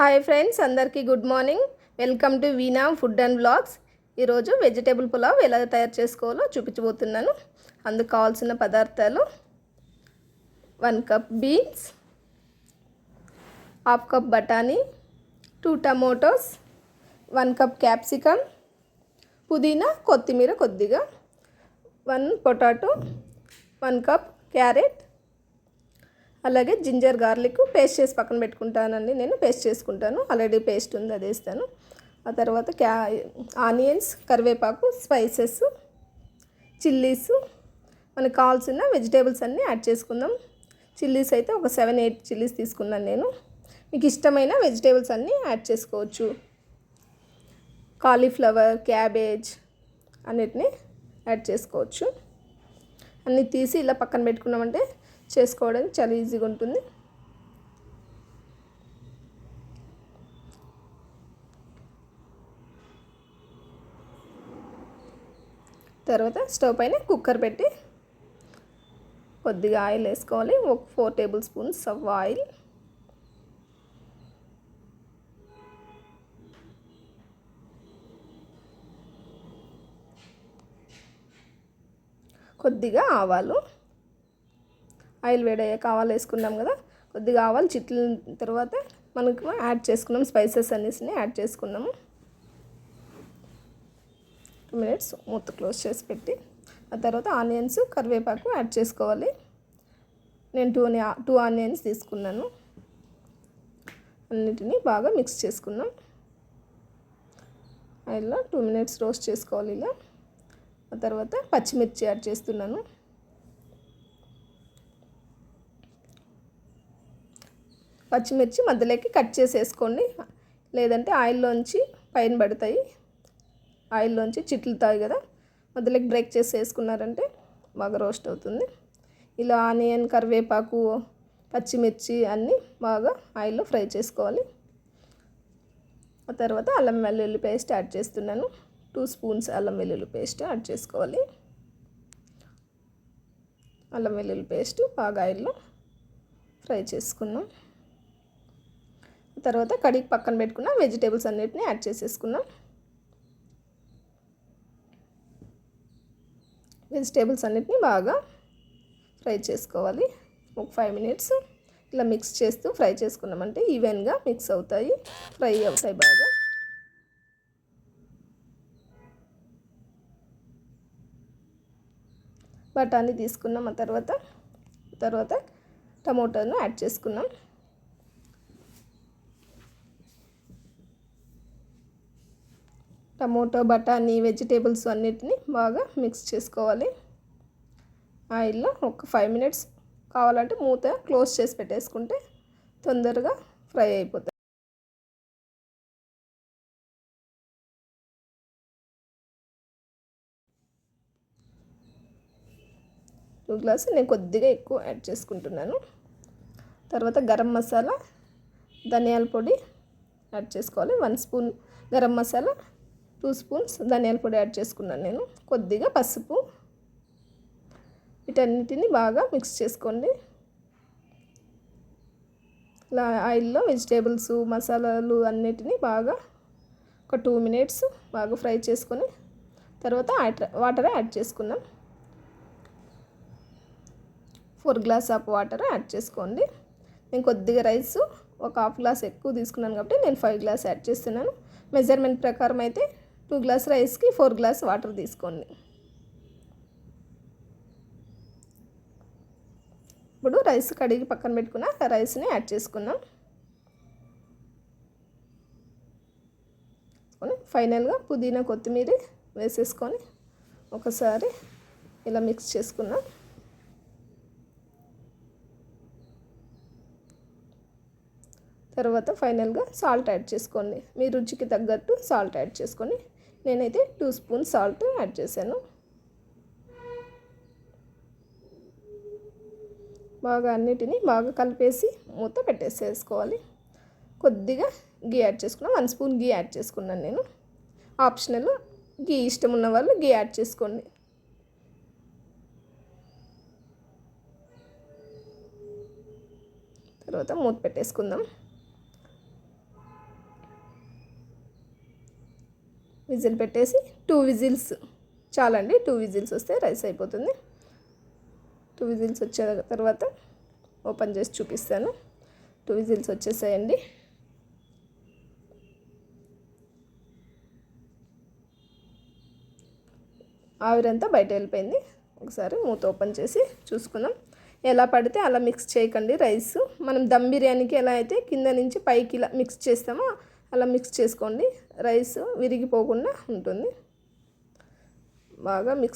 Hi friends అందరికీ good morning. Welcome to Veena food and blogs ఈరోజు vegetable pulao ఎలా తయారు చేసుకోవాలో చూపించబోతున్నాను. అందుకు కావాల్సిన పదార్థాలు one cup beans half cup బఠానీ two tomatoes one cup capsicum పుదీనా కొత్తిమీర కొద్దిగా one potato one cup carrot అలాగే జింజర్ గార్లిక్ పేస్ట్ చేసి పక్కన పెట్టుకుంటానండి. నేను పేస్ట్ చేసుకుంటాను. ఆల్రెడీ పేస్ట్ ఉంది అది వేస్తాను. ఆ తర్వాత క్యా ఆనియన్స్ కరివేపాకు స్పైసెస్ చిల్లీస్ మనకు కావాల్సిన వెజిటేబుల్స్ అన్నీ యాడ్ చేసుకుందాం. చిల్లీస్ అయితే ఒక సెవెన్ ఎయిట్ చిల్లీస్ తీసుకున్నాను నేను. మీకు ఇష్టమైన వెజిటేబుల్స్ అన్నీ యాడ్ చేసుకోవచ్చు. కాలీఫ్లవర్ క్యాబేజ్ అన్నిటిని యాడ్ చేసుకోవచ్చు. అన్నీ తీసి ఇలా పక్కన పెట్టుకున్నామంటే చేసుకోవడానికి చాలా ఈజీగా ఉంటుంది. తర్వాత స్టవ్ పైన కుక్కర్ పెట్టి కొద్దిగా ఆయిల్ వేసుకోవాలి. ఒక four tablespoons of oil. కొద్దిగా ఆవాలు. ఆయిల్ వేడయ్యాక ఆవాలు వేసుకున్నాం కదా కొద్దిగా ఆవాలు చిట్లిన తర్వాత మనకు యాడ్ చేసుకున్నాం స్పైసెస్ అన్నిటిని యాడ్ చేసుకున్నాము. టూ మినిట్స్ మూత క్లోజ్ చేసి పెట్టి ఆ తర్వాత ఆనియన్స్ కరివేపాకు యాడ్ చేసుకోవాలి. నేను టూ టూ ఆనియన్స్ తీసుకున్నాను. అన్నిటినీ బాగా మిక్స్ చేసుకున్నాం. ఆయిల్లో టూ మినిట్స్ రోస్ట్ చేసుకోవాలి ఇలా. ఆ తర్వాత పచ్చిమిర్చి యాడ్ చేస్తున్నాను. పచ్చిమిర్చి మధ్యలోకి కట్ చేసేసుకోండి. లేదంటే ఆయిల్లోంచి పైన పడతాయి. ఆయిల్లోంచి చిట్లుతాయి కదా మధ్యలోకి బ్రేక్ చేసి వేసుకున్నారంటే బాగా రోస్ట్ అవుతుంది. ఇలా ఆనియన్ కరివేపాకు పచ్చిమిర్చి అన్నీ బాగా ఆయిల్లో ఫ్రై చేసుకోవాలి. ఆ తర్వాత అల్లం వెల్లుల్లి పేస్ట్ యాడ్ చేస్తున్నాను. టూ స్పూన్స్ అల్లం వెల్లుల్లి పేస్ట్ యాడ్ చేసుకోవాలి. అల్లం వెల్లుల్లి పేస్ట్ బాగా ఆయిల్లో ఫ్రై చేసుకున్నాం. తర్వాత కడిగి పక్కన పెట్టుకున్న వెజిటేబుల్స్ అన్నిటిని యాడ్ చేసేసుకున్నాం వెజిటేబుల్స్ అన్నిటిని బాగా ఫ్రై చేసుకోవాలి. ఒక ఫైవ్ మినిట్స్ ఇలా మిక్స్ చేస్తూ ఫ్రై చేసుకున్నామంటే ఈవెన్గా మిక్స్ అవుతాయి ఫ్రై అవుతాయి బాగా. బఠానీ తీసుకున్నాం ఆ తర్వాత తర్వాత టమోటాను యాడ్ చేసుకున్నాం. టమోటో బఠానీ వెజిటేబుల్స్ అన్నిటిని బాగా మిక్స్ చేసుకోవాలి. ఆయిల్లో ఒక ఫైవ్ మినిట్స్ కావాలంటే మూత క్లోజ్ చేసి పెట్టేసుకుంటే తొందరగా ఫ్రై అయిపోతాయి. టూ గ్లాస్ నేను కొద్దిగా ఎక్కువ యాడ్ చేసుకుంటున్నాను. తర్వాత గరం మసాలా ధనియాల పొడి యాడ్ చేసుకోవాలి. One spoon garam masala two spoons ధనియాల పొడి యాడ్ చేసుకున్నాను నేను. కొద్దిగా పసుపు. వీటన్నిటిని బాగా మిక్స్ చేసుకోండి. ఇలా ఆయిల్లో వెజిటేబుల్స్ మసాలాలు అన్నిటినీ బాగా ఒక టూ మినిట్స్ బాగా ఫ్రై చేసుకొని తర్వాత వాటర్ యాడ్ చేసుకున్నాం four glass of water add చేసుకోండి. నేను కొద్దిగా రైస్ ఒక హాఫ్ గ్లాస్ ఎక్కువ తీసుకున్నాను కాబట్టి నేను ఫైవ్ గ్లాస్ యాడ్ చేస్తున్నాను. మెజర్మెంట్ ప్రకారం అయితే టూ గ్లాస్ రైస్కి ఫోర్ గ్లాస్ వాటర్ తీసుకోండి. ఇప్పుడు రైస్ కడిగి పక్కన పెట్టుకున్న రైస్ని యాడ్ చేసుకుందాం. ఫైనల్గా పుదీనా కొత్తిమీర వేసేసుకొని ఒకసారి ఇలా మిక్స్ చేసుకున్నాం తర్వాత ఫైనల్గా సాల్ట్ యాడ్ చేసుకోండి. మీ రుచికి తగ్గట్టు సాల్ట్ యాడ్ చేసుకొని నేనైతే టూ స్పూన్ సాల్ట్ యాడ్ చేశాను. బాగా అన్నిటినీ బాగా కలిపేసి మూత పెట్టేసేసుకోవాలి. కొద్దిగా గీ యాడ్ చేసుకున్నాను వన్ స్పూన్ గీ యాడ్ చేసుకున్నాను నేను. ఆప్షనల్ గీ ఇష్టం ఉన్న వాళ్ళు గీ యాడ్ చేసుకోండి. తర్వాత మూత పెట్టేసుకుందాం. విజిల్ పెట్టేసి టూ విజిల్స్ చాలండి. టూ విజిల్స్ వస్తే రైస్ అయిపోతుంది. టూ విజిల్స్ వచ్చే తర్వాత ఓపెన్ చేసి చూపిస్తాను. Two whistles వచ్చేసాయండి. ఆవిరంతా బయట వెళ్ళిపోయింది. ఒకసారి మూత ఓపెన్ చేసి చూసుకుందాం. ఎలా పడితే అలా మిక్స్ చేయకండి రైస్. మనం దమ్ బిర్యానీకి ఎలా అయితే కింద నుంచి పైకి ఇలా మిక్స్ చేస్తామో అలా మిక్స్ చేసుకోండి. రైస్ విరిగిపోకుండా ఉంటుంది. బాగా మిక్స్